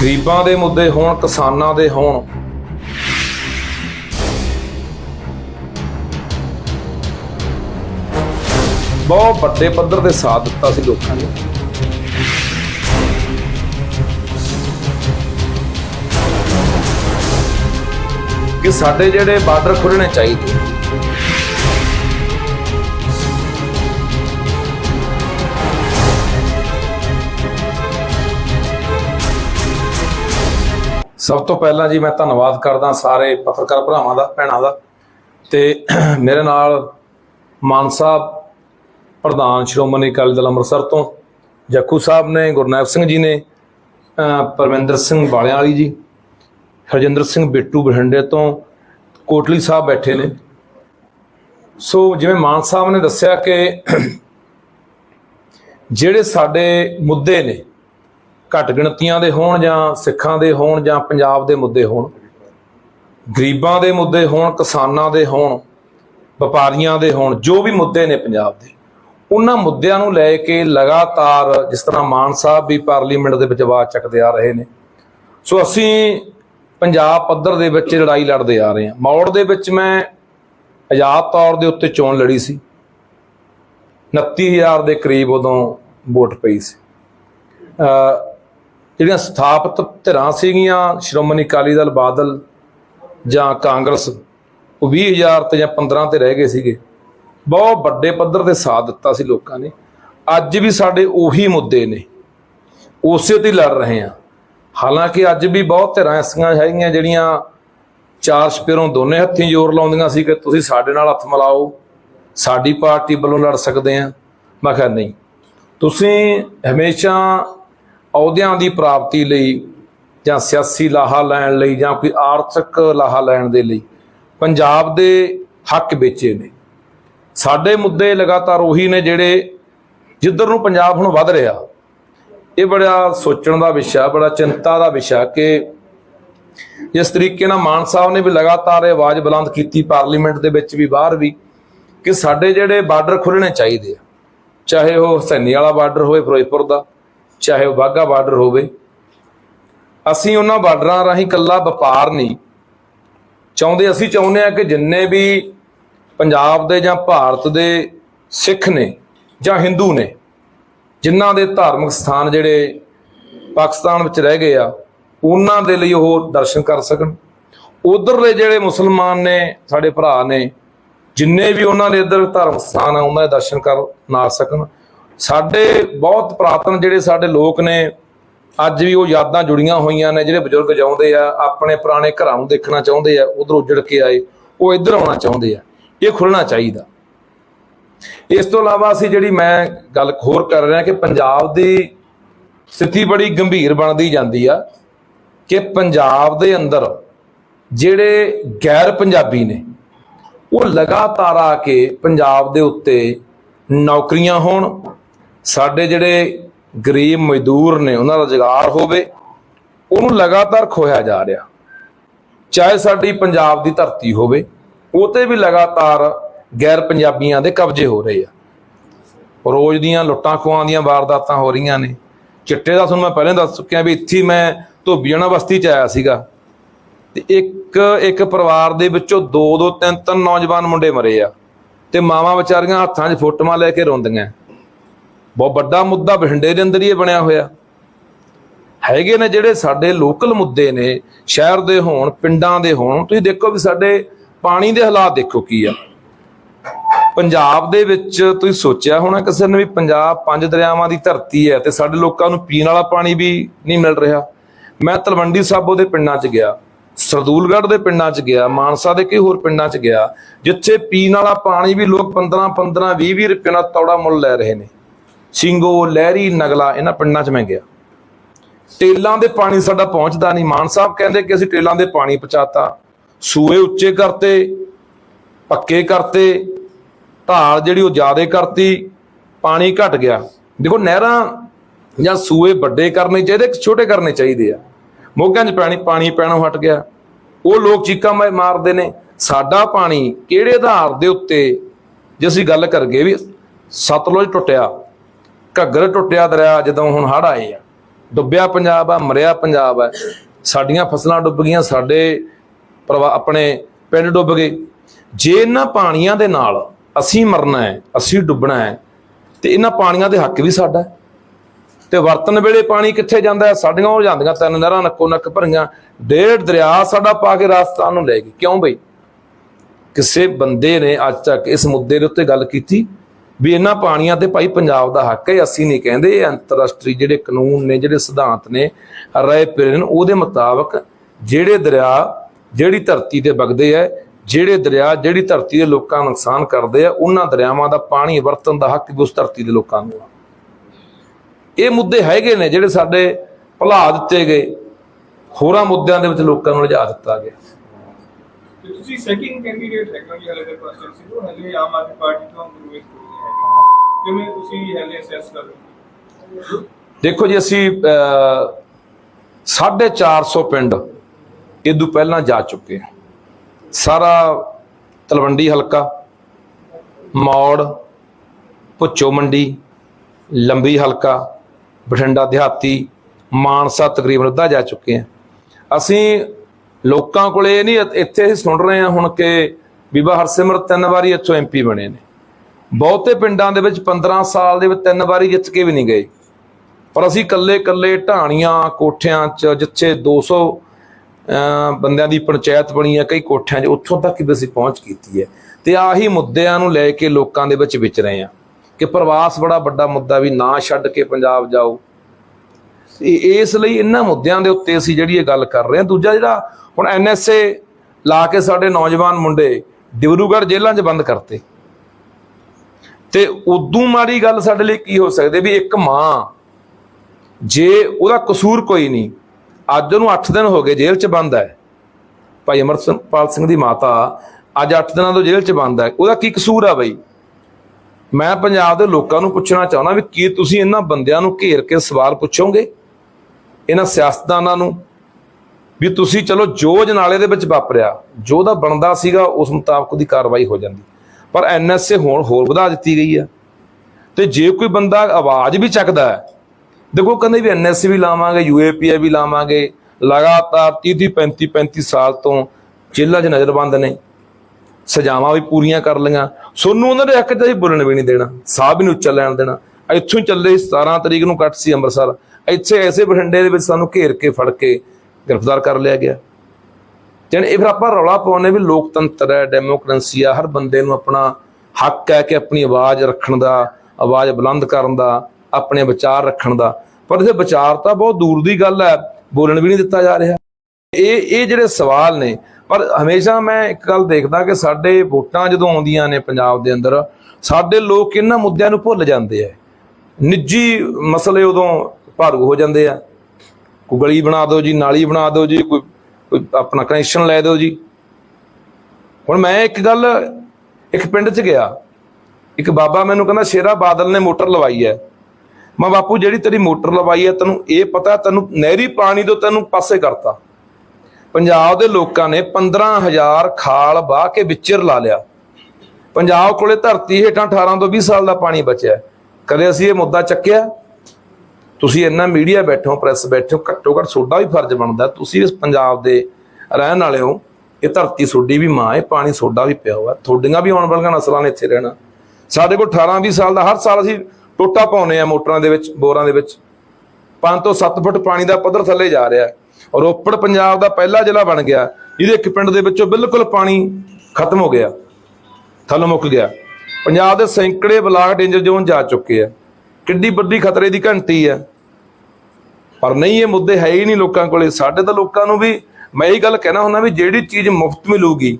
ਗਰੀਬਾਂ ਦੇ ਮੁੱਦੇ ਹੋਣ, ਕਿਸਾਨਾਂ ਦੇ ਹੋਣ। ਬਹੁਤ ਵੱਡੇ ਪੱਧਰ ਤੇ ਸਾਥ ਦਿੱਤਾ ਸੀ ਲੋਕਾਂ ਨੇ। ਕਿ ਸਾਡੇ ਜਿਹੜੇ ਬਾਰਡਰ ਖੁੱਲਣੇ ਚਾਹੀਦੇ ਸਭ ਤੋਂ ਪਹਿਲਾਂ ਜੀ ਮੈਂ ਧੰਨਵਾਦ ਕਰਦਾ ਸਾਰੇ ਪੱਤਰਕਾਰ ਭਰਾਵਾਂ ਦਾ, ਭੈਣਾਂ ਦਾ। ਤੇ ਮੇਰੇ ਨਾਲ ਮਾਨ ਸਾਹਿਬ, ਪ੍ਰਧਾਨ ਸ਼੍ਰੋਮਣੀ ਅਕਾਲੀ ਦਲ ਅੰਮ੍ਰਿਤਸਰ ਤੋਂ ਜੱਖੂ ਸਾਹਿਬ ਨੇ ਗੁਰਨੈਬ ਸਿੰਘ ਜੀ ਨੇ ਅਹ ਪਰਮਿੰਦਰ ਸਿੰਘ ਵਾਲਿਆਂ ਵਾਲੀ ਜੀ, ਹਰਜਿੰਦਰ ਸਿੰਘ ਬਿੱਟੂ ਬਠਿੰਡੇ ਤੋਂ ਕੋਟਲੀ ਸਾਹਿਬ ਬੈਠੇ ਨੇ। ਸੋ ਜਿਵੇਂ ਮਾਨ ਸਾਹਿਬ ਨੇ ਦੱਸਿਆ ਕਿ ਜਿਹੜੇ ਸਾਡੇ ਮੁੱਦੇ ਨੇ ਘੱਟ ਗਿਣਤੀਆਂ ਦੇ ਹੋਣ ਜਾਂ ਸਿੱਖਾਂ ਦੇ ਹੋਣ ਜਾਂ ਪੰਜਾਬ ਦੇ ਮੁੱਦੇ ਹੋਣ, ਗਰੀਬਾਂ ਦੇ ਮੁੱਦੇ ਹੋਣ, ਕਿਸਾਨਾਂ ਦੇ ਹੋਣ, ਵਪਾਰੀਆਂ ਦੇ ਹੋਣ, ਜੋ ਵੀ ਮੁੱਦੇ ਨੇ ਪੰਜਾਬ ਦੇ, ਉਹਨਾਂ ਮੁੱਦਿਆਂ ਨੂੰ ਲੈ ਕੇ ਲਗਾਤਾਰ ਜਿਸ ਤਰ੍ਹਾਂ ਮਾਨ ਸਾਹਿਬ ਵੀ ਪਾਰਲੀਮੈਂਟ ਦੇ ਵਿੱਚ ਆਵਾਜ਼ ਚੱਕਦੇ ਆ ਰਹੇ ਨੇ, ਸੋ ਅਸੀਂ ਪੰਜਾਬ ਪੱਧਰ ਦੇ ਵਿੱਚ ਲੜਾਈ ਲੜਦੇ ਆ ਰਹੇ ਹਾਂ। ਮੌੜ ਦੇ ਵਿੱਚ ਮੈਂ ਆਜ਼ਾਦ ਤੌਰ ਦੇ ਉੱਤੇ ਚੋਣ ਲੜੀ ਸੀ। 29000 ਦੇ ਕਰੀਬ ਉਦੋਂ ਵੋਟ ਪਈ ਸੀ। ਜਿਹੜੀਆਂ ਸਥਾਪਿਤ ਧਿਰਾਂ ਸੀਗੀਆਂ, ਸ਼੍ਰੋਮਣੀ ਅਕਾਲੀ ਦਲ, ਬਾਦਲ ਜਾਂ ਕਾਂਗਰਸ, ਉਹ 20000 ਤੇ ਜਾਂ 15 ਤੇ ਰਹਿ ਗਏ ਸੀਗੇ। ਬਹੁਤ ਵੱਡੇ ਪੱਧਰ ਤੇ ਸਾਥ ਦਿੱਤਾ ਸੀ ਲੋਕਾਂ ਨੇ। ਅੱਜ ਵੀ ਸਾਡੇ ਉਹੀ ਮੁੱਦੇ ਨੇ। ਉਸੇ ਤੇ ਲੜ ਰਹੇ ਹਾਂ। ਹਾਲਾਂਕਿ ਅੱਜ ਵੀ ਬਹੁਤ ਧਿਰਾਂ ਐਸੀਆਂ ਹੈਗੀਆਂ ਜਿਹੜੀਆਂ ਚਾਰ ਸਪੇਰੋਂ ਦੋਨੇ ਹੱਥੀਂ ਜ਼ੋਰ ਲਾਉਂਦੀਆਂ ਸੀ ਕਿ ਤੁਸੀਂ ਸਾਡੇ ਨਾਲ ਹੱਥ ਮਿਲਾਓ, ਸਾਡੀ ਪਾਰਟੀ ਵੱਲੋਂ ਲੜ ਸਕਦੇ ਆ ਮੈਂ ਕਿਹਾ ਨਹੀਂ। ਤੁਸੀਂ ਹਮੇਸ਼ਾ ਅਹੁਦਿਆਂ ਦੀ ਪ੍ਰਾਪਤੀ ਲਈ ਜਾਂ ਸਿਆਸੀ ਲਾਹਾ ਲੈਣ ਲਈ ਜਾਂ ਕੋਈ ਆਰਥਿਕ ਲਾਹਾ ਲੈਣ ਦੇ ਲਈ ਪੰਜਾਬ ਦੇ ਹੱਕ ਵੇਚੇ ਨੇ। ਸਾਡੇ ਮੁੱਦੇ ਲਗਾਤਾਰ ਉਹੀ ਨੇ ਜਿਹੜੇ ਜਿੱਧਰ ਨੂੰ ਪੰਜਾਬ ਹੁਣ ਵੱਧ ਰਿਹਾ, ਇਹ ਬੜਾ ਸੋਚਣ ਦਾ ਵਿਸ਼ਾ, ਬੜਾ ਚਿੰਤਾ ਦਾ ਵਿਸ਼ਾ ਕਿ ਜਿਸ ਤਰੀਕੇ ਨਾਲ ਮਾਨ ਸਾਹਿਬ ਨੇ ਵੀ ਲਗਾਤਾਰ ਇਹ ਆਵਾਜ਼ ਬੁਲੰਦ ਕੀਤੀ ਪਾਰਲੀਮੈਂਟ ਦੇ ਵਿੱਚ ਵੀ ਬਾਹਰ ਵੀ ਕਿ ਸਾਡੇ ਜਿਹੜੇ ਬਾਰਡਰ ਖੁੱਲਣੇ ਚਾਹੀਦੇ ਆ, ਚਾਹੇ ਉਹ ਹੁਸੈਨੀ ਵਾਲਾ ਬਾਰਡਰ ਹੋਵੇ, ਫਿਰੋਜ਼ਪੁਰ ਦਾ ਚਾਹੇ ਉਹ ਬਾਘਾ ਬਾਰਡਰ ਹੋਵੇ, ਅਸੀਂ ਉਹਨਾਂ ਬਾਰਡਰਾਂ ਰਾਹੀਂ ਕੱਲਾ ਵਪਾਰ ਨਹੀਂ ਚਾਹੁੰਦੇ। ਅਸੀਂ ਚਾਹੁੰਦੇ ਆ ਕਿ ਜਿੰਨੇ ਵੀ ਪੰਜਾਬ ਦੇ ਜਾਂ ਭਾਰਤ ਦੇ ਸਿੱਖ ਨੇ ਜਾਂ ਹਿੰਦੂ ਨੇ, ਜਿਨ੍ਹਾਂ ਦੇ ਧਾਰਮਿਕ ਸਥਾਨ ਜਿਹੜੇ ਪਾਕਿਸਤਾਨ ਵਿੱਚ ਰਹਿ ਗਏ ਆ, ਉਹਨਾਂ ਦੇ ਲਈ ਉਹ ਦਰਸ਼ਨ ਕਰ ਸਕਣ। ਉਧਰਲੇ ਜਿਹੜੇ ਮੁਸਲਮਾਨ ਨੇ, ਸਾਡੇ ਭਰਾ ਨੇ, ਜਿੰਨੇ ਵੀ ਉਹਨਾਂ ਦੇ ਇੱਧਰ ਧਰਮ ਸਥਾਨ ਆ, ਉਹਨਾਂ ਦੇ ਦਰਸ਼ਨ ਕਰ ਨਾ ਸਕਣ। ਸਾਡੇ ਬਹੁਤ ਪ੍ਰਾਤਨ ਜਿਹੜੇ ਸਾਡੇ ਲੋਕ ਨੇ, ਅੱਜ ਵੀ ਉਹ ਯਾਦਾਂ ਜੁੜੀਆਂ ਹੋਈਆਂ ਨੇ, ਜਿਹੜੇ ਬਜ਼ੁਰਗ ਜਾਉਂਦੇ ਆ, ਆਪਣੇ ਪੁਰਾਣੇ ਘਰਾਂ ਨੂੰ ਦੇਖਣਾ ਚਾਹੁੰਦੇ ਆ, ਉਧਰ ਉੱਜੜ ਕੇ ਆਏ, ਉਹ ਇੱਧਰ ਆਉਣਾ ਚਾਹੁੰਦੇ ਆ, ਇਹ ਖੁੱਲਣਾ ਚਾਹੀਦਾ। ਇਸ ਤੋਂ ਇਲਾਵਾ ਅਸੀਂ ਜਿਹੜੀ ਮੈਂ ਗੱਲ ਹੋਰ ਕਰ ਰਿਹਾ ਕਿ ਪੰਜਾਬ ਦੀ ਸਥਿਤੀ ਬੜੀ ਗੰਭੀਰ ਬਣਦੀ ਜਾਂਦੀ ਆ, ਕਿ ਪੰਜਾਬ ਦੇ ਅੰਦਰ ਜਿਹੜੇ ਗੈਰ ਪੰਜਾਬੀ ਨੇ, ਉਹ ਲਗਾਤਾਰ ਆ ਕੇ ਪੰਜਾਬ ਦੇ ਉੱਤੇ ਨੌਕਰੀਆਂ ਹੋਣ ਸਾਡੇ ਜਿਹੜੇ ਗਰੀਬ ਮਜ਼ਦੂਰ ਨੇ, ਉਹਨਾਂ ਦਾ ਰੁਜ਼ਗਾਰ ਹੋਵੇ, ਉਹਨੂੰ ਲਗਾਤਾਰ ਖੋਇਆ ਜਾ ਰਿਹਾ। ਚਾਹੇ ਸਾਡੀ ਪੰਜਾਬ ਦੀ ਧਰਤੀ ਹੋਵੇ, ਉਹ ਤੇ ਵੀ ਲਗਾਤਾਰ ਗੈਰ ਪੰਜਾਬੀਆਂ ਦੇ ਕਬਜ਼ੇ ਹੋ ਰਹੇ ਆ। ਰੋਜ਼ ਦੀਆਂ ਲੁੱਟਾਂ ਖੋਹਾਂ ਦੀਆਂ ਵਾਰਦਾਤਾਂ ਹੋ ਰਹੀਆਂ ਨੇ। ਚਿੱਟੇ ਦਾ ਤੁਹਾਨੂੰ ਮੈਂ ਪਹਿਲਾਂ ਦੱਸ ਚੁੱਕਿਆ ਵੀ ਇੱਥੇ ਮੈਂ ਧੋਬੀਆਣਾ ਬਸਤੀ ਚ ਆਇਆ ਸੀਗਾ। ਤੇ ਇੱਕ ਇੱਕ ਪਰਿਵਾਰ ਦੇ ਵਿੱਚੋਂ ਦੋ ਦੋ, ਤਿੰਨ ਤਿੰਨ ਨੌਜਵਾਨ ਮੁੰਡੇ ਮਰੇ ਆ। ਤੇ ਮਾਵਾਂ ਵਿਚਾਰੀਆਂ ਹੱਥਾਂ 'ਚ ਫੋਟੋਆਂ ਲੈ ਕੇ ਰੋਂਦੀਆਂ। ਬਹੁਤ ਵੱਡਾ ਮੁੱਦਾ ਬਠਿੰਡੇ ਦੇ ਅੰਦਰ ਹੀ ਇਹ ਬਣਿਆ ਹੋਇਆ। ਹੈਗੇ ਨੇ ਜਿਹੜੇ ਸਾਡੇ ਲੋਕਲ ਮੁੱਦੇ ਨੇ, ਸ਼ਹਿਰ ਦੇ ਹੋਣ, ਪਿੰਡਾਂ ਦੇ ਹੋਣ, ਤੁਸੀਂ ਦੇਖੋ ਵੀ ਸਾਡੇ ਪਾਣੀ ਦੇ ਹਾਲਾਤ ਦੇਖੋ ਕੀ ਆ। ਪੰਜਾਬ ਦੇ ਵਿੱਚ ਤੁਸੀਂ ਸੋਚਿਆ ਹੋਣਾ ਕਿਸੇ ਨੇ ਵੀ ਪੰਜਾਬ ਪੰਜ ਦਰਿਆਵਾਂ ਦੀ ਧਰਤੀ ਹੈ ਤੇ ਸਾਡੇ ਲੋਕਾਂ ਨੂੰ ਪੀਣ ਵਾਲਾ ਪਾਣੀ ਵੀ ਨਹੀਂ ਮਿਲ ਰਿਹਾ। ਮੈਂ ਤਲਵੰਡੀ ਸਾਬੋ ਦੇ ਪਿੰਡਾਂ 'ਚ ਗਿਆ, ਸਰਦੂਲਗੜ੍ਹ ਦੇ ਪਿੰਡਾਂ 'ਚ ਗਿਆ, ਮਾਨਸਾ ਦੇ ਕਈ ਹੋਰ ਪਿੰਡਾਂ 'ਚ ਗਿਆ, ਜਿੱਥੇ ਪੀਣ ਵਾਲਾ ਪਾਣੀ ਵੀ ਲੋਕ 15 15 20 20 ਰੁਪਏ ਨਾਲ ਤੌੜਾ ਮੁੱਲ ਲੈ ਰਹੇ ਨੇ। ਸਿੰਗੋ, ਲਹਿਰੀ, ਨਗਲਾ, ਇਹਨਾਂ ਪਿੰਡਾਂ 'ਚ ਮੈਂ ਗਿਆ। ਟੇਲਾਂ ਦੇ ਪਾਣੀ ਸਾਡਾ ਪਹੁੰਚਦਾ ਨਹੀਂ। ਮਾਨ ਸਾਹਿਬ ਕਹਿੰਦੇ ਕਿ ਅਸੀਂ ਟੇਲਾਂ ਦੇ ਪਾਣੀ ਪਹੁੰਚਾਤਾ। ਸੂਏ ਉੱਚੇ ਕਰਤੇ, ਪੱਕੇ ਕਰਤੇ, ਢਾਲ ਜਿਹੜੀ ਉਹ ਜ਼ਿਆਦੇ ਕਰਤੀ, ਪਾਣੀ ਘਟ ਗਿਆ। ਦੇਖੋ, ਨਹਿਰਾਂ ਜਾਂ ਸੂਏ ਵੱਡੇ ਕਰਨੇ ਚਾਹੀਦੇ ਛੋਟੇ ਕਰਨੇ ਚਾਹੀਦੇ ਆ। ਮੋਗਾਂ 'ਚ ਪਾਣੀ ਪਾਣੀ ਪੈਣੋਂ ਹਟ ਗਿਆ। ਉਹ ਲੋਕ ਚੀਕਾਂ ਮਾਰ- ਮਾਰਦੇ ਨੇ। ਸਾਡਾ ਪਾਣੀ ਕਿਹੜੇ ਆਧਾਰ ਦੇ ਉੱਤੇ? ਜੇ ਅਸੀਂ ਗੱਲ ਕਰਗੇ ਵੀ ਸਤਲੁਜ ਟੁੱਟਿਆ ਘੱਗਰ ਟੁੱਟਿਆ ਦਰਿਆ ਜਦੋਂ ਹੁਣ ਹੜ ਆਏ ਆ। ਡੁੱਬਿਆ ਪੰਜਾਬ ਆ, ਮਰਿਆ ਪੰਜਾਬ ਆ। ਸਾਡੀਆਂ ਫਸਲਾਂ ਡੁੱਬ ਗਈਆਂ, ਸਾਡੇ ਪਰਿਵਾ- ਆਪਣੇ ਪਿੰਡ ਡੁੱਬ ਗਏ। ਜੇ ਇਹਨਾਂ ਪਾਣੀਆਂ ਦੇ ਨਾਲ ਅਸੀਂ ਮਰਨਾ ਹੈ, ਅਸੀਂ ਡੁੱਬਣਾ ਹੈ, ਤੇ ਇਹਨਾਂ ਪਾਣੀਆਂ ਦੇ ਹੱਕ ਵੀ ਸਾਡਾ ਹੈ। ਤੇ ਵਰਤਨ ਵੇਲੇ ਪਾਣੀ ਕਿੱਥੇ ਜਾਂਦਾ ਸਾਡੀਆਂ ਹੋ ਜਾਂਦੀਆਂ, ਤਿੰਨ ਨਹਿਰਾਂ ਨੱਕੋ ਨੱਕ ਭਰੀਆਂ। ਡੇਢ ਦਰਿਆ ਸਾਡਾ ਪਾ ਕੇ ਰਾਜਸਥਾਨ ਨੂੰ ਲੈ ਗਈ। ਕਿਉਂ ਬਈ? ਕਿਸੇ ਬੰਦੇ ਨੇ ਅੱਜ ਤੱਕ ਇਸ ਮੁੱਦੇ ਦੇ ਉੱਤੇ ਗੱਲ ਕੀਤੀ। ਵੀ ਇਹਨਾਂ ਪਾਣੀਆਂ ਤੇ ਭਾਈ ਪੰਜਾਬ ਦਾ ਹੱਕ ਹੈ ਅਸੀਂ ਨਹੀਂ ਕਹਿੰਦੇ, ਇਹ ਅੰਤਰਰਾਸ਼ਟਰੀ ਜਿਹੜੇ ਕਾਨੂੰਨ ਨੇ, ਜਿਹੜੇ ਸਿਧਾਂਤ ਨੇ, ਰਾਏ ਪੀਰੇ ਉਹਦੇ ਮੁਤਾਬਕ ਜਿਹੜੇ ਦਰਿਆ ਜਿਹੜੀ ਧਰਤੀ ਤੇ ਵਗਦੇ ਆ, ਜਿਹੜੇ ਦਰਿਆ ਜਿਹੜੀ ਧਰਤੀ ਦੇ ਲੋਕਾਂ ਨੂੰ ਨੁਕਸਾਨ ਕਰਦੇ ਆ, ਉਹਨਾਂ ਦਰਿਆਵਾਂ ਦਾ ਪਾਣੀ ਵਰਤਣ ਦਾ ਹੱਕ ਵੀ ਉਸ ਧਰਤੀ ਦੇ ਲੋਕਾਂ ਨੂੰ ਆ। ਇਹ ਮੁੱਦੇ ਹੈਗੇ ਨੇ ਜਿਹੜੇ ਸਾਡੇ ਭੁਲਾ ਦਿੱਤੇ ਗਏ, ਹੋਰਾਂ ਮੁੱਦਿਆਂ ਦੇ ਵਿੱਚ ਲੋਕਾਂ ਨੂੰ ਲਿਜਾ ਦਿੱਤਾ ਗਿਆ। ਤੁਸੀਂ ਸੈਕਿੰਡ ਕੈਂਡੀਡੇਟ ਹੈ ਕਿਉਂਕਿ ਹਲੇ ਤੱਕ ਸੀ, ਉਹ ਹਲੇ ਆਮ ਆਦਮੀ ਪਾਰਟੀ ਤੋਂ ਪ੍ਰਵੇਸ਼ ਕਿਵੇਂ ਤੁਸੀਂ ਹਲੇ ਅਸੈਸ ਕਰ ਰਹੇ ਹੋ? ਦੇਖੋ ਜੀ ਅਸੀਂ ਅਹ, 450 ਪਿੰਡ ਇਦੋਂ ਪਹਿਲਾਂ ਜਾ ਚੁੱਕੇ ਹਾਂ। ਸਾਰਾ ਤਲਵੰਡੀ ਹਲਕਾ ਮੌੜ ਭੁੱਚੋ ਮੰਡੀ ਲੰਬੀ ਹਲਕਾ ਬਠਿੰਡਾ ਦਿਹਾਤੀ ਮਾਨਸਾ ਤਕਰੀਬਨ ਅੱਧਾ ਜਾ ਚੁੱਕੇ ਹਾਂ। ਅਸੀਂ ਲੋਕਾਂ ਕੋਲੇ ਇਹ ਨਹੀਂ ਇੱਥੇ ਅਸੀਂ ਸੁਣ ਰਹੇ ਹਾਂ ਹੁਣ ਕਿ ਬੀਬਾ ਹਰਸਿਮਰਤ ਤਿੰਨ ਵਾਰੀ ਇੱਥੋਂ ਐਮਪੀ ਬਣੇ ਨੇ। ਬਹੁਤੇ ਪਿੰਡਾਂ ਦੇ ਵਿੱਚ 15 ਸਾਲ ਦੇ ਵਿੱਚ ਤਿੰਨ ਵਾਰੀ ਜਿੱਤ ਕੇ ਵੀ ਨਹੀਂ ਗਏ। ਪਰ ਅਸੀਂ ਕੱਲੇ ਕੱਲੇ ਢਾਣੀਆਂ, ਕੋਠਿਆਂ 'ਚ ਜਿੱਥੇ 200 ਅਮ ਬੰਦਿਆਂ ਦੀ ਪੰਚਾਇਤ ਬਣੀ ਹੈ, ਕਈ ਕੋਠਿਆਂ 'ਚ, ਉੱਥੋਂ ਤੱਕ ਵੀ ਅਸੀਂ ਪਹੁੰਚ ਕੀਤੀ ਹੈ। ਤੇ ਆਹੀ ਮੁੱਦਿਆਂ ਨੂੰ ਲੈ ਕੇ ਲੋਕਾਂ ਦੇ ਵਿੱਚ ਵਿਚ ਰਹੇ ਆ ਕਿ ਪ੍ਰਵਾਸ ਬੜਾ ਵੱਡਾ ਮੁੱਦਾ ਵੀ ਨਾ ਛੱਡ ਕੇ ਪੰਜਾਬ ਜਾਓ। ਇਸ ਲਈ ਇਹਨਾਂ ਮੁੱਦਿਆਂ ਦੇ ਉੱਤੇ ਅਸੀਂ ਜਿਹੜੀ ਇਹ ਗੱਲ ਕਰ ਰਹੇ ਹਾਂ। ਦੂਜਾ ਜਿਹੜਾ ਹੁਣ ਐਨਐਸਏ ਲਾ ਕੇ ਸਾਡੇ ਨੌਜਵਾਨ ਮੁੰਡੇ ਡਿਬਰੂਗੜ੍ਹ ਜੇਲ੍ਹਾਂ 'ਚ ਬੰਦ ਕਰਤੇ। ਤੇ ਉਦੋਂ ਮਾੜੀ ਗੱਲ ਸਾਡੇ ਲਈ ਕੀ ਹੋ ਸਕਦੀ ਵੀ ਇੱਕ ਮਾਂ, ਜੇ ਉਹਦਾ ਕਸੂਰ ਕੋਈ ਨਹੀਂ, ਅੱਜ ਉਹਨੂੰ 8 ਦਿਨ ਹੋ ਗਏ ਜੇਲ੍ਹ 'ਚ ਬੰਦ ਹੈ। ਭਾਈ ਅਮਰਪਾਲ ਸਿੰਘ ਦੀ ਮਾਤਾ ਅੱਜ 8 ਦਿਨਾਂ ਤੋਂ ਜੇਲ੍ਹ 'ਚ ਬੰਦ ਹੈ। ਉਹਦਾ ਕੀ ਕਸੂਰ ਆ ਬਈ? ਮੈਂ ਪੰਜਾਬ ਦੇ ਲੋਕਾਂ ਨੂੰ ਪੁੱਛਣਾ ਚਾਹੁੰਦਾ ਵੀ ਕੀ ਤੁਸੀਂ ਇਹਨਾਂ ਬੰਦਿਆਂ ਨੂੰ ਘੇਰ ਕੇ ਸਵਾਲ ਪੁੱਛੋਗੇ? ਇਹਨਾਂ ਸਿਆਸਤਦਾਨਾਂ ਨੂੰ? ਵੀ ਤੁਸੀਂ ਚਲੋ ਜੋ ਜਨਾਲੇ ਦੇ ਵਿੱਚ ਵਾਪਰਿਆ। ਜੋ ਦਾ ਬਣਦਾ ਸੀਗਾ, ਉਸ ਮੁਤਾਬਕ ਦੀ ਕਾਰਵਾਈ ਹੋ ਜਾਂਦੀ। ਪਰ ਐਨਐਸਏ ਹੁਣ ਹੋਰ ਵਧਾ ਦਿੱਤੀ ਗਈ ਆ। ਤੇ ਜੇ ਕੋਈ ਬੰਦਾ ਆਵਾਜ਼ ਵੀ ਚੱਕਦਾ ਹੈ, ਦੇਖੋ ਕਹਿੰਦੇ ਵੀ ਐਨਐਸਸੀ ਵੀ ਲਾਵਾਂਗੇ, ਯੂਏਪੀਏ ਵੀ ਲਾਵਾਂਗੇ, ਲਗਾਤਾਰ 30 30 35 35 ਸਾਲ ਤੋਂ ਜੇਲ੍ਹਾਂ 'ਚ ਨਜ਼ਰਬੰਦ ਨੇ, ਸਜ਼ਾਵਾਂ ਵੀ ਪੂਰੀਆਂ ਕਰ ਲਈਆਂ। ਸੋਨੂੰ ਉਹਨਾਂ ਦੇ ਹੱਕ 'ਚ ਬੋਲਣ ਵੀ ਨਹੀਂ ਦੇਣਾ, ਸਾਹ ਵੀ ਨਹੀਂ ਉੱਚਾ ਲੈਣ ਦੇਣਾ। ਇੱਥੋਂ ਹੀ ਚੱਲੇ 17 ਤਰੀਕ ਨੂੰ ਕੱਟ ਸੀ ਅੰਮ੍ਰਿਤਸਰ। ਇੱਥੇ ਐਸੇ ਬਠਿੰਡੇ ਦੇ ਵਿੱਚ ਸਾਨੂੰ ਘੇਰ ਕੇ, ਫੜ ਕੇ ਗ੍ਰਿਫਤਾਰ ਕਰ ਲਿਆ ਗਿਆ। ਜਣ ਇਹ ਫਿਰ ਆਪਾਂ ਰੌਲਾ ਪਾਉਨੇ ਵੀ ਲੋਕਤੰਤਰ ਹੈ ਡੈਮੋਕ੍ਰੇਸੀ ਆ ਹਰ ਬੰਦੇ ਨੂੰ ਆਪਣਾ ਹੱਕ ਹੈ ਕਿ ਆਪਣੀ ਆਵਾਜ਼ ਰੱਖਣ ਦਾ, ਆਵਾਜ਼ ਬੁਲੰਦ ਕਰਨ ਦਾ, ਆਪਣੇ ਵਿਚਾਰ ਰੱਖਣ ਦਾ। ਪਰ ਇਹ ਵਿਚਾਰ ਤਾਂ ਬਹੁਤ ਦੂਰ ਦੀ ਗੱਲ ਹੈ, ਬੋਲਣ ਵੀ ਨਹੀਂ ਦਿੱਤਾ ਜਾ ਰਿਹਾ। ਇਹ ਇਹ ਜਿਹੜੇ ਸਵਾਲ ਨੇ, ਪਰ ਹਮੇਸ਼ਾ ਮੈਂ ਇੱਕ ਗੱਲ ਦੇਖਦਾ ਕਿ ਸਾਡੇ ਵੋਟਾਂ ਜਦੋਂ ਆਉਂਦੀਆਂ ਨੇ ਪੰਜਾਬ ਦੇ ਅੰਦਰ, ਸਾਡੇ ਲੋਕ ਇਹਨਾਂ ਮੁੱਦਿਆਂ ਨੂੰ ਭੁੱਲ ਜਾਂਦੇ ਆ। ਨਿੱਜੀ ਮਸਲੇ ਉਦੋਂ ਭਾਰੂ ਹੋ ਜਾਂਦੇ ਆ। ਕੋਈ ਗਲੀ ਬਣਾ ਦਿਓ ਜੀ, ਨਾਲੀ ਬਣਾ ਦਿਓ ਜੀ, ਕੋਈ ਕੋਈ ਆਪਣਾ ਕਨੈਕਸ਼ਨ ਲੈ ਦਿਓ ਜੀ। ਹੁਣ ਮੈਂ ਇੱਕ ਗੱਲ ਇੱਕ ਪਿੰਡ 'ਚ ਗਿਆ। ਇੱਕ ਬਾਬਾ ਮੈਨੂੰ ਕਹਿੰਦਾ, ਸ਼ੇਰਾ ਬਾਦਲ ਨੇ ਮੋਟਰ ਲਵਾਈ ਹੈ। ਮੈਂ ਬਾਪੂ, ਜਿਹੜੀ ਤੇਰੀ ਮੋਟਰ ਲਵਾਈ ਹੈ, ਤੈਨੂੰ ਇਹ ਪਤਾ, ਤੈਨੂੰ ਨਹਿਰੀ ਪਾਣੀ ਤੋਂ ਤੈਨੂੰ ਪਾਸੇ ਕਰਤਾ। ਪੰਜਾਬ ਦੇ ਲੋਕਾਂ ਨੇ 15000 ਖਾਲ ਵਾਹ ਕੇ ਵਿਚਰ ਲਾ ਲਿਆ। ਪੰਜਾਬ ਕੋਲੇ ਧਰਤੀ ਹੇਠਾਂ 18 ਤੋਂ 20 ਸਾਲ ਦਾ ਪਾਣੀ ਬਚਿਆ। ਕਦੇ ਅਸੀਂ ਇਹ ਮੁੱਦਾ ਚੱਕਿਆ? ਤੁਸੀਂ ਇੰਨਾ ਮੀਡੀਆ ਬੈਠੋ ਪ੍ਰੈਸ ਬੈਠੋ ਘੱਟੋ ਘੱਟ ਤੁਹਾਡਾ ਵੀ ਫਰਜ਼ ਬਣਦਾ। ਤੁਸੀਂ ਇਸ ਪੰਜਾਬ ਦੇ ਰਹਿਣ ਵਾਲੇ ਹੋ, ਇਹ ਧਰਤੀ ਤੁਹਾਡੀ ਵੀ ਮਾਂ ਹੈ ਪਾਣੀ ਤੁਹਾਡਾ ਵੀ ਪਿਆ ਹੋਇਆ। ਤੁਹਾਡੀਆਂ ਵੀ ਆਉਣ ਵਾਲੀਆਂ ਨਸਲਾਂ ਨੇ ਇੱਥੇ ਰਹਿਣਾ। ਸਾਡੇ ਕੋਲ 18 20 ਸਾਲ ਦਾ ਹਰ ਸਾਲ ਅਸੀਂ ਟੋਟਾ ਪਾਉਨੇ ਆ ਮੋਟਰਾਂ ਦੇ ਵਿੱਚ, ਬੋਰਾਂ ਦੇ ਵਿੱਚ। 5 ਤੋਂ 7 ਫੁੱਟ ਪਾਣੀ ਦਾ ਪੱਧਰ ਥੱਲੇ ਜਾ ਰਿਹਾ ਰੋਪੜ ਪੰਜਾਬ ਦਾ ਪਹਿਲਾ ਜ਼ਿਲ੍ਹਾ ਬਣ ਗਿਆ। ਇਹਦੇ ਇੱਕ ਪਿੰਡ ਦੇ ਵਿੱਚੋਂ ਬਿਲਕੁਲ ਪਾਣੀ ਖਤਮ ਹੋ ਗਿਆ, ਥੱਲੋਂ ਮੁੱਕ ਗਿਆ। ਪੰਜਾਬ ਦੇ ਸੈਂਕੜੇ ਬਲਾਕ ਡੇਂਜਰ ਜ਼ੋਨ ਜਾ ਚੁੱਕੇ ਆ। ਕਿੱਡੀ ਵੱਡੀ ਖਤਰੇ ਦੀ ਘੰਟੀ ਹੈ। ਪਰ ਨਹੀਂ ਇਹ ਮੁੱਦੇ ਹੈ ਹੀ ਨਹੀਂ ਲੋਕਾਂ ਕੋਲੇ। ਸਾਡੇ ਤਾਂ ਲੋਕਾਂ ਨੂੰ ਵੀ ਮੈਂ ਇਹ ਗੱਲ ਕਹਿਣਾ ਹੁੰਦਾ ਵੀ ਜਿਹੜੀ ਚੀਜ਼ ਮੁਫਤ ਮਿਲੂਗੀ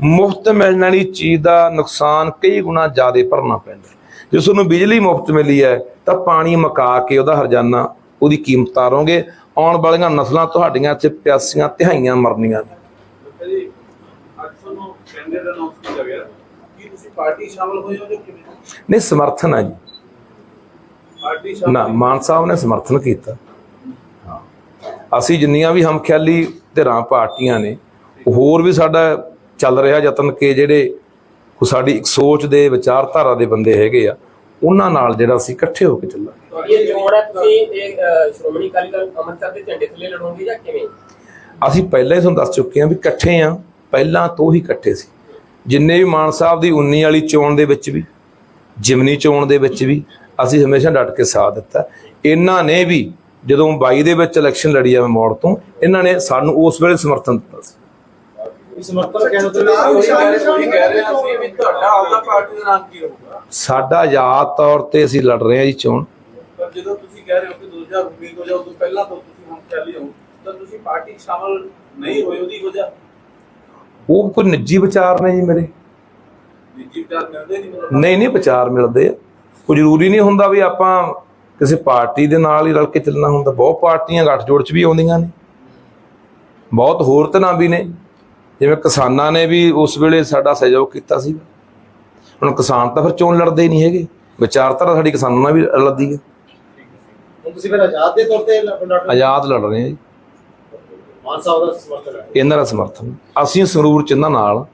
ਮੁਫਤ ਮਿਲਣ ਵਾਲੀ ਚੀਜ਼ ਦਾ ਨੁਕਸਾਨ ਕਈ ਗੁਣਾ ਜ਼ਿਆਦਾ ਭਰਨਾ ਪੈਂਦਾ। ਜੇ ਤੁਹਾਨੂੰ ਬਿਜਲੀ ਮੁਫਤ ਮਿਲੀ ਹੈ ਤਾਂ ਪਾਣੀ ਮਕਾ ਕੇ ਉਹਦਾ ਹਰਜਾਨਾ ਉਹਦੀ ਕੀਮਤ ਤਾਰੋਗੇ ਆਉਣ ਵਾਲੀਆਂ ਨਸਲਾਂ ਤੁਹਾਡੀਆਂ ਇੱਥੇ ਪਿਆਸੀਆਂ ਤਿਹਾਈਆਂ ਮਰਨੀਆਂ ਨੇ। ਜੀ ਅੱਜ ਤੁਹਾਨੂੰ ਕੈਂਡੀਡੇਟ ਅਨਾਉਂਸ ਕੀਤਾ ਗਿਆ ਕੀ ਤੁਸੀਂ ਪਾਰਟੀ ਸ਼ਾਮਲ ਹੋਏ ਹੋ ਜਾਂ ਕਿਵੇਂ? ਨਹੀਂ ਸਮਰਥਨ ਹੈ ਜੀ। ਨਾ ਮਾਨ ਸਾਹਿਬ ਨੇ ਸਮਰਥਨ ਕੀਤਾ। ਹਾਂ। ਅਸੀਂ ਜਿੰਨੀਆਂ ਵੀ ਹਮਖਿਆਲੀ ਧਿਰਾਂ ਪਾਰਟੀਆਂ ਨੇ ਹੋਰ ਵੀ ਸਾਡਾ ਚੱਲ ਰਿਹਾ ਯਤਨ ਕਿ ਜਿਹੜੇ ਉਹ ਸਾਡੀ ਇੱਕ ਸੋਚ ਦੇ ਵਿਚਾਰਧਾਰਾ ਦੇ ਬੰਦੇ ਹੈਗੇ ਆ ਉਹਨਾਂ ਨਾਲ ਜਿਹੜਾ ਅਸੀਂ ਇਕੱਠੇ ਹੋ ਕੇ ਚੱਲਾਂਗੇ। ਤੁਹਾਡੀ ਇਹ ਚੋਣ ਹੈ ਤੁਸੀਂ ਇਹ ਸ਼੍ਰੋਮਣੀ ਅਕਾਲੀ ਦਲ ਅੰਮ੍ਰਿਤਸਰ ਦੇ ਝੰਡੇ ਥੱਲੇ ਲੜੋਗੇ ਜਾਂ ਕਿਵੇਂ? ਅਸੀਂ ਪਹਿਲਾਂ ਹੀ ਤੁਹਾਨੂੰ ਦੱਸ ਚੁੱਕੇ ਹਾਂ ਵੀ ਇਕੱਠੇ ਆ ਪਹਿਲਾਂ ਤੋਂ ਹੀ ਇਕੱਠੇ ਸੀ। ਜਿੰਨੇ ਵੀ ਮਾਨ ਸਾਹਿਬ ਦੀ 19 ਵਾਲੀ ਚੋਣ ਦੇ ਵਿੱਚ ਵੀ ਜਿਮਨੀ ਚੋਣ ਦੇ ਵਿੱਚ ਵੀ ਅਸੀਂ ਹਮੇਸ਼ਾ ਡਟ ਕੇ ਸਾਥ ਦਿੱਤਾ। ਇਹਨਾਂ ਨੇ ਵੀ ਜਦੋਂ 22 ਦੇ ਵਿੱਚ ਇਲੈਕਸ਼ਨ ਲੜੀ ਆ ਮੋੜ ਤੋਂ ਇਹਨਾਂ ਨੇ ਸਾਨੂੰ ਉਸ ਵੇਲੇ ਸਮਰਥਨ ਦਿੱਤਾ ਸੀ। ਸਾਡਾ ਆਜ਼ਾਦ ਤੌਰ ਤੇ ਅਸੀਂ ਲੜ ਰਹੇ ਹਾਂ ਜੀ ਚੋਣ। ਪਰ ਜਦੋਂ ਤੁਸੀਂ ਕਹਿ ਰਹੇ ਹੋ ਕਿ 2019 ਤੋਂ ਜਾਂ ਉਸ ਤੋਂ ਪਹਿਲਾਂ ਤੋਂ ਤੁਸੀਂ ਹੁਣ ਚੱਲੇ ਹੋ ਤਾਂ ਤੁਸੀਂ ਪਾਰਟੀ ਸ਼ਾਮਲ ਨਹੀਂ ਹੋਏ ਉਹਦੀ ਵਜ੍ਹਾ? ਉਹ ਕੋਈ ਨਿੱਜੀ ਵਿਚਾਰ ਨੇ ਜੀ ਮੇਰੇ। ਨਿੱਜੀ ਵਿਚਾਰ ਮਿਲਦੇ ਨਹੀਂ ਮਤਲਬ ਨਹੀਂ ਨਹੀਂ ਵਿਚਾਰ ਮਿਲਦੇ ਆ। ਕੋਈ ਜ਼ਰੂਰੀ ਨਹੀਂ ਹੁੰਦਾ ਵੀ ਆਪਾਂ ਕਿਸੇ ਪਾਰਟੀ ਦੇ ਨਾਲ ਹੀ ਰਲ ਕੇ ਚੱਲਣਾ ਹੁੰਦਾ। ਬਹੁਤ ਪਾਰਟੀਆਂ ਗੱਠਜੋੜ ਚ ਵੀ ਆਉਂਦੀਆਂ ਨੇ। ਬਹੁਤ ਹੋਰ ਤਰ੍ਹਾਂ ਵੀ ਨੇ। ਜਿਵੇਂ ਕਿਸਾਨਾਂ ਨੇ ਵੀ ਉਸ ਵੇਲੇ ਸਾਡਾ ਸਹਿਯੋਗ ਕੀਤਾ ਸੀ। ਹੁਣ ਕਿਸਾਨ ਤਾਂ ਫਿਰ ਚੋਣ ਲੜਦੇ ਹੀ ਨਹੀਂ ਹੈਗੇ। ਵਿਚਾਰਧਾਰਾ ਸਾਡੀ ਕਿਸਾਨਾਂ ਨਾਲ ਵੀ ਰਲਦੀ ਹੈ। ਹੁਣ ਤੁਸੀਂ ਫਿਰ ਆਜ਼ਾਦ ਦੇ ਤੌਰ ਤੇ ਲੜ ਰਹੇ ਹੋ? ਆਜ਼ਾਦ ਲੜ ਰਹੇ ਆ ਜੀ। ਮਾਨ ਸਾਹਿਬ ਦਾ ਸਮਰਥਨ ਹੈ। ਇਹਨਾਂ ਦਾ ਸਮਰਥਨ। ਅਸੀਂ ਸੰਗਰੂਰ ਚ ਇਹਨਾਂ ਨਾਲ